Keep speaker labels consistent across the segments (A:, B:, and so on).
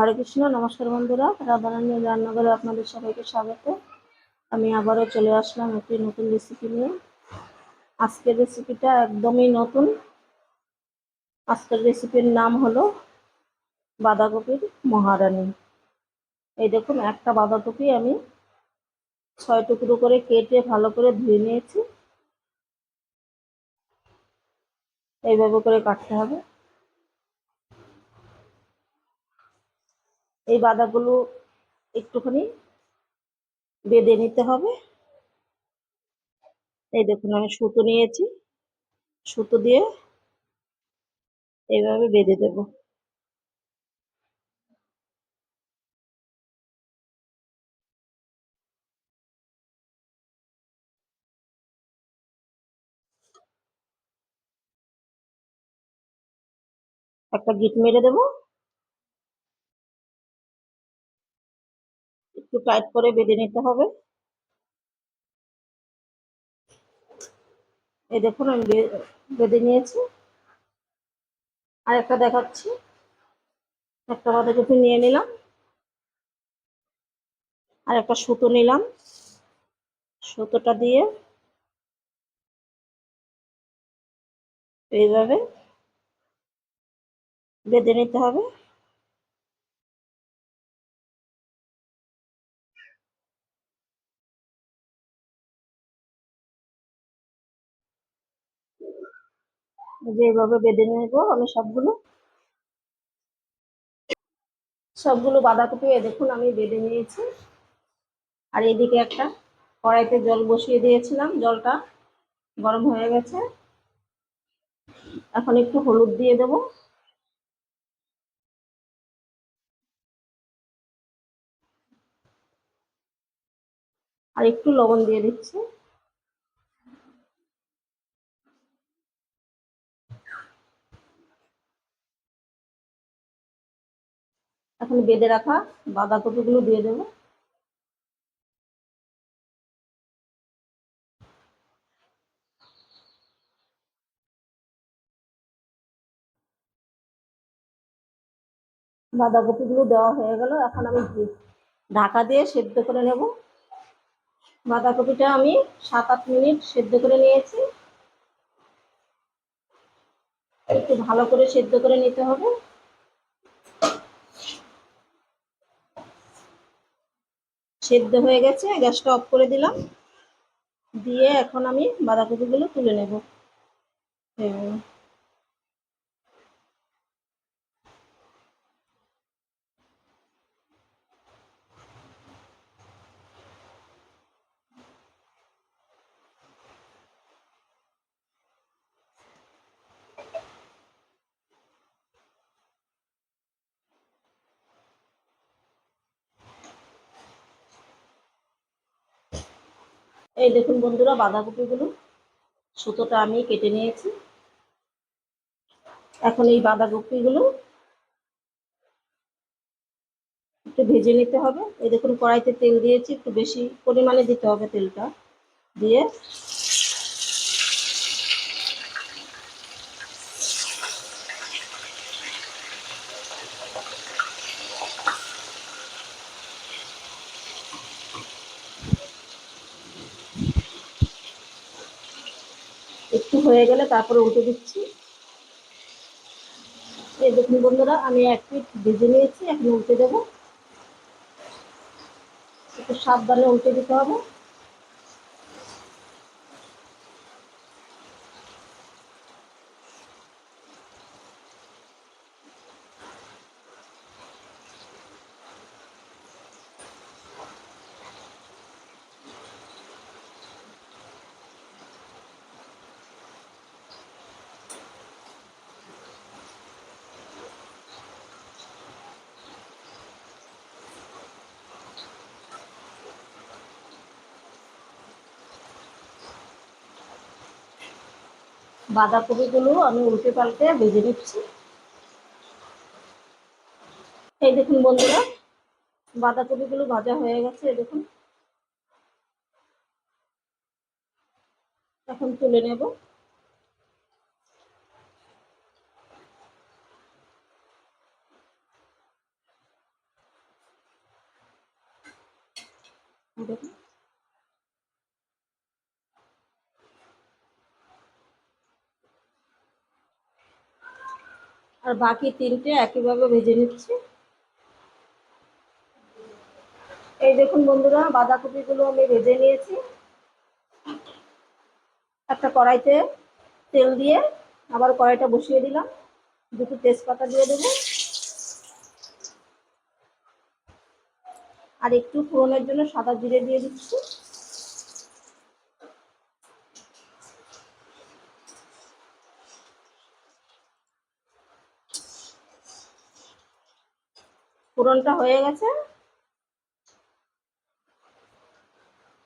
A: হরে কৃষ্ণ, নমস্কার বন্ধুরা। রাধারানী রান্নাঘরে আপনাদের সবাইকে স্বাগত। আমি আবারও চলে আসলাম একটি নতুন রেসিপি নিয়ে। আজকের রেসিপিটা একদমই নতুন। আজকের রেসিপির নাম হলো বাঁধাকপির মহারানী। এই দেখুন, একটা বাঁধাকপি আমি ছয় টুকরো করে কেটে ভালো করে ধুয়ে নিয়েছি। এইভাবে করে কাটতে হবে। এই বাদাগুলো একটুখানি বেঁধে নিতে হবে। এই দেখুন, আমি সুতো নিয়েছি। সুতো দিয়ে এইভাবে বেঁধে দেব। একটা গিট মেরে দেবো। একটু টাইট করে বেঁধে নিতে হবে। এই দেখুন, আমি বেঁধে নিয়েছি। আর একটা দেখাচ্ছি। একটা বাঁধাকপি নিয়ে নিলাম। আর একটা সুতো নিলাম। সুতোটা দিয়ে এইভাবে বেঁধে নিতে হবে। যে এইভাবে বেঁধে নেব, আমি সবগুলো সবগুলো বাঁধাকপি দেখুন আমি বেঁধে নিয়েছি। আর এদিকে একটা কড়াইতে জল বসিয়ে দিয়েছিলাম, জলটা গরম হয়ে গেছে। এখন একটু হলুদ দিয়ে দেব। আর একটু লবণ দিয়ে দিচ্ছি। এখন বেঁধে রাখা বাঁধাকপিগুলো দিয়ে দেবো। বাঁধাকপিগুলো দেওয়া হয়ে গেল। এখন আমি ঢাকা দিয়ে সেদ্ধ করে নেব। বাঁধাকপিটা আমি সাত আট মিনিট সেদ্ধ করে নিয়েছি। একটু ভালো করে সেদ্ধ করে নিতে হবে। সেদ্ধ হয়ে গেছে গ্যাসটা অফ করে দিলাম। দিয়ে এখন আমি বাঁধাকপিগুলো তুলে নেব। এই দেখুন বন্ধুরা, বাঁধাকপিগুলো। সুতোটা আমি কেটে নিয়েছি। এখন এই বাঁধাকপিগুলো একটু ভেজে নিতে হবে। এই দেখুন, কড়াইতে তেল দিয়েছি, একটু বেশি পরিমাণে দিতে হবে তেলটা। দিয়ে একটু হয়ে গেলে তারপরে উঠে দিচ্ছি। এই দেখুন বন্ধুরা, আমি এক পিট ভেজে নিয়েছি, এখন উঠে দেবো। একটু সাবধানে উঠে দিতে হবে। বাঁধাকপিগুলো আমি উল্টে পাল্টে ভেজে নিচ্ছি। এই দেখুন বন্ধুরা, বাঁধাকপিগুলো ভাজা হয়ে গেছে, এই দেখুন। এখন তুলে নেব। দেখুন। আর বাকি তিনটে একইভাবে ভেজে নিচ্ছি। এই দেখুন বন্ধুরা, বাঁধাকপিগুলো আমি ভেজে নিয়েছি। একটা কড়াইতে তেল দিয়ে আবার কড়াইটা বসিয়ে দিলাম। দুটো তেজপাতা দিয়ে দেবো। আর একটু ফোড়নের জন্য সাদা জিরে দিয়ে দিচ্ছি। ফোড়নটা হয়ে গেছে।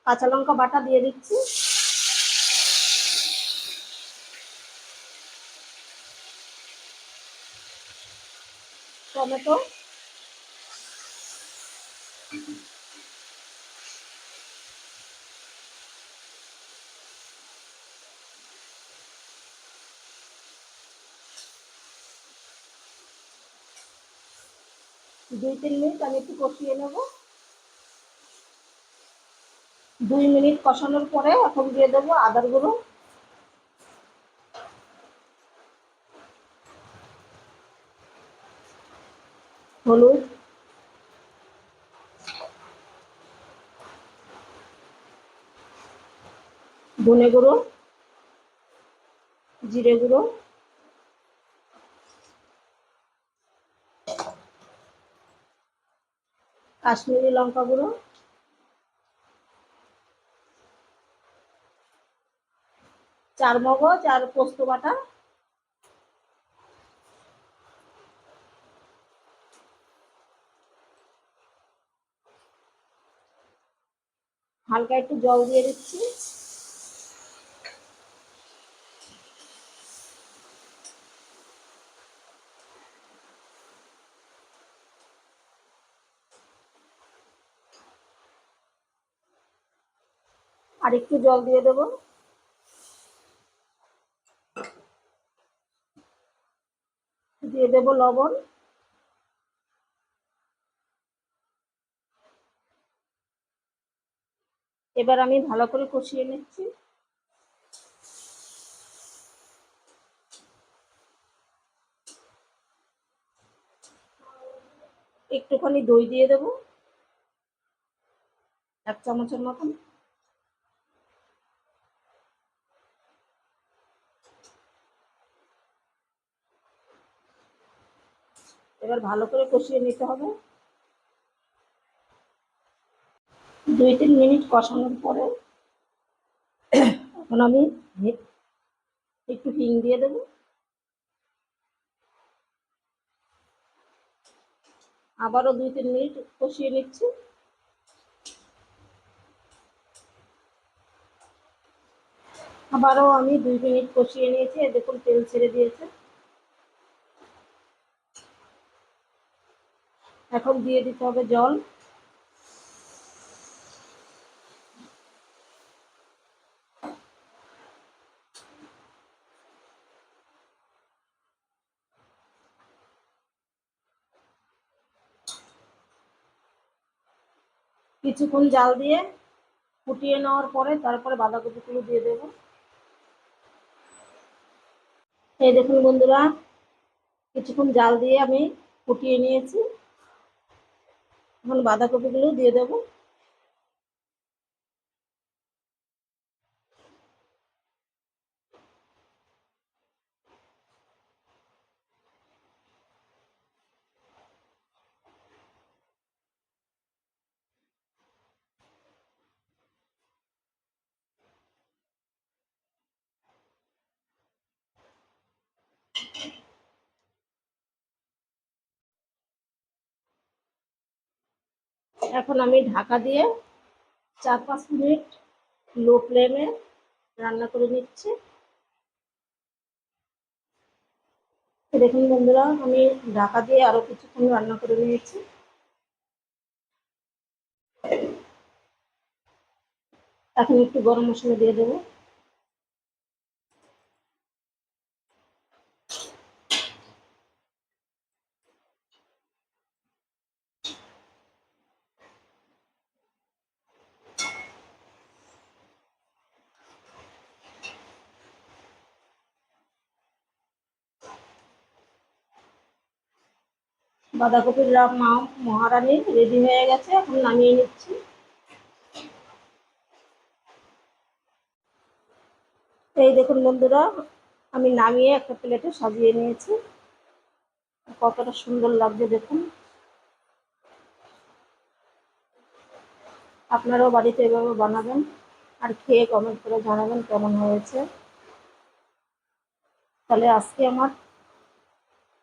A: কাঁচা লঙ্কা বাটা দিয়ে দিচ্ছি। টমেটো দুই, তিন মিনিট আমি একটু কষিয়ে নেব। দুই মিনিট কষানোর পরে এখন দিয়ে দেবো আদার গুঁড়ো। হলুদ। ধনে গুঁড়ো। জিরে গুঁড়ো। কাশ্মীরি লঙ্কা গুঁড়ো। চার মগজ আর পোস্ত বাটা। হালকা একটু জল দিয়ে দিচ্ছি। আর একটু জল দিয়ে দেবো। দিয়ে দেবো লবণ। এবার আমি ভালো করে কষিয়ে নিচ্ছি। একটুখানি দই দিয়ে দেবো। এক চামচের মতন। এবার ভালো করে কষিয়ে নিতে হবে। দুই তিন মিনিট কষানোর পরে এখন আমি একটু হিং দিয়ে দেবো। আবারও দুই তিন মিনিট কষিয়ে নিচ্ছি। আবারও আমি দুই মিনিট কষিয়ে নিয়েছি। দেখুন, তেল ছেড়ে দিয়েছে। এখন দিয়ে দিতে হবে জল। কিছুক্ষণ জাল দিয়ে ফুটিয়ে নেওয়ার পরে তারপরে বাঁধাকপিগুলো দিয়ে দেব। এই দেখুন বন্ধুরা, কিছুক্ষণ জাল দিয়ে আমি ফুটিয়ে নিয়েছি। এখন বাঁধাকপিগুলো দিয়ে দেব। এখন আমি ঢাকা দিয়ে চার পাঁচ মিনিট লো ফ্লেমে রান্না করে নিচ্ছি। দেখুন বন্ধুরা, আমি ঢাকা দিয়ে আরও কিছুক্ষণ রান্না করে নিয়েছি। এখন একটু গরম মশলা দিয়ে দেবো। বাঁধাকপির রাম মা মহারানী রেডি হয়ে গেছে, এখন নামিয়ে নিচ্ছি। এই দেখুন বন্ধুরা, আমি নামিয়ে একটা প্লেটে সাজিয়ে নিয়েছি। কতটা সুন্দর লাগছে দেখুন। আপনারাও বাড়িতে এভাবে বানাবেন আর খেয়ে কমেন্ট করে জানাবেন কেমন হয়েছে। তাহলে আজকে আমার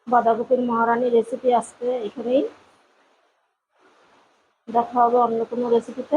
A: বাঁধাকপির মহারানী রেসিপি আজকে এখানেই। দেখা হবে অন্য কোনো রেসিপিতে